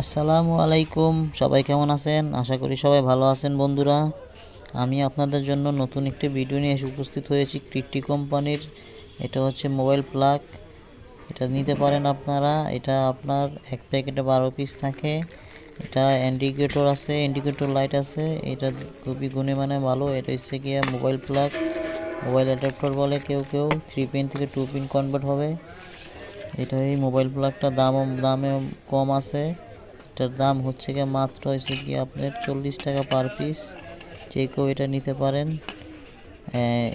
আসসালামু আলাইকুম। সবাই কেমন আছেন? আশা করি সবাই ভালো আছেন বন্ধুরা। আমি আপনাদের জন্য নতুন একটি ভিডিও নিয়ে এসে উপস্থিত হয়েছি কৃত্তি কোম্পানির। এটা হচ্ছে মোবাইল প্লাগ। এটা নিতে পারেন আপনারা। এটা আপনার এক প্যাকেটে বারো পিস থাকে। এটা ইন্ডিকেটর আছে ইন্ডিকেটর লাইট আছে। এটা খুবই গুণে মানে ভালো। এটা হচ্ছে গিয়ে মোবাইল প্লাগ। মোবাইল অ্যাডাপ্টার বলে কেউ কেউ। থ্রি পিন থেকে টু পিন কনভার্ট হবে। এটা এই মোবাইল প্লাগটা দাম, দামে কম আছে। এটার দাম হচ্ছে গিয়ে মাত্র হয়েছে কি আপনার চল্লিশ টাকা পার পিস যে কেউ এটা নিতে পারেন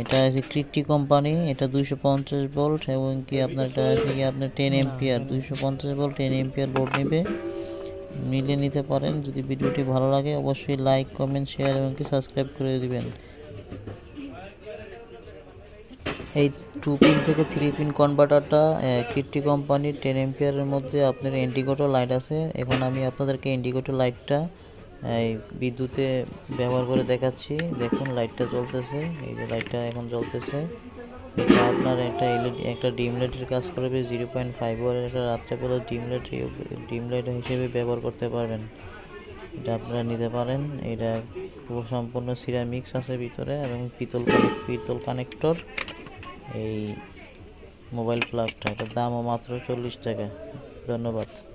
এটা হচ্ছে কৃত্তি কোম্পানি এটা দুইশো পঞ্চাশ ভোল্ট এবং কি আপনার এটা হচ্ছে কি আপনার টেন এমপিয়ার দুইশো পঞ্চাশ ভোল্ট টেন এমপিয়ার বোর্ড নেবে। মিলে নিতে পারেন, যদি ভিডিওটি ভালো লাগে অবশ্যই লাইক কমেন্ট শেয়ার এবং কি সাবস্ক্রাইব করে দিবেন। এই টু পিন থেকে থ্রি পিন কনভার্টারটা কৃত্তি কোম্পানির টেন এম্পিয়ারের মধ্যে আপনার ইন্ডিকেটর লাইট আছে। এখন আমি আপনাদেরকে ইন্ডিকেটর লাইটটা এই বিদ্যুতে ব্যবহার করে দেখাচ্ছি। দেখুন লাইটটা জ্বলতেছে। এই যে লাইটটা এখন জ্বলতেছে। এটা আপনার একটা এলইডি একটা ডিম লাইটের কাজ করবে। জিরো পয়েন্ট ফাইভ ওয়ারের একটা রাত্রেবেলা ডিম লাইট ডিম লাইট হিসেবে ব্যবহার করতে পারবেন। এটা আপনারা নিতে পারেন। এটা সম্পূর্ণ সিরামিক্স আছে ভিতরে এবং পিতল পিতল কানেক্টর এই মোবাইল প্লাগটা। এটার দামও মাত্র চল্লিশ টাকা। ধন্যবাদ।